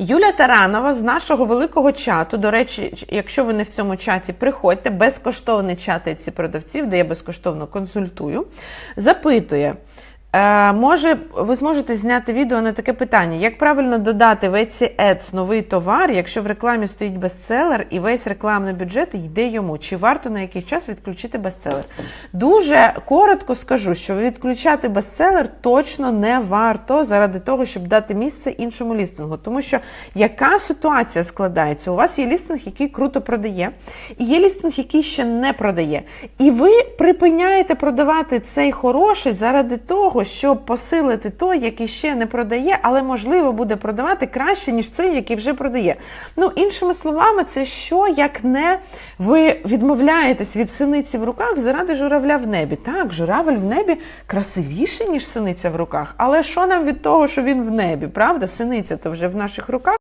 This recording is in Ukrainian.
Юля Таранова з нашого великого чату. До речі, якщо ви не в цьому чаті, приходьте безкоштовний чат ці продавців, де я безкоштовно консультую. Запитує. Е, може, ви зможете зняти відео на таке питання: як правильно додати в Etsy Ads новий товар, якщо в рекламі стоїть бестселер і весь рекламний бюджет йде йому? Чи варто на якийсь час відключити бестселер? Дуже коротко скажу, що відключати бестселер точно не варто заради того, щоб дати місце іншому лістингу. Тому що яка ситуація складається? У вас є лістинг, який круто продає, і є лістинг, який ще не продає. І ви припиняєте продавати цей хороший заради того, щоб посилити той, який ще не продає, але можливо буде продавати краще, ніж цей, який вже продає. Ну, іншими словами, це що як не ви відмовляєтесь від синиці в руках заради журавля в небі. Так, журавель в небі красивіший, ніж синиця в руках. Але що нам від того, що він в небі? Правда? Синиця то вже в наших руках.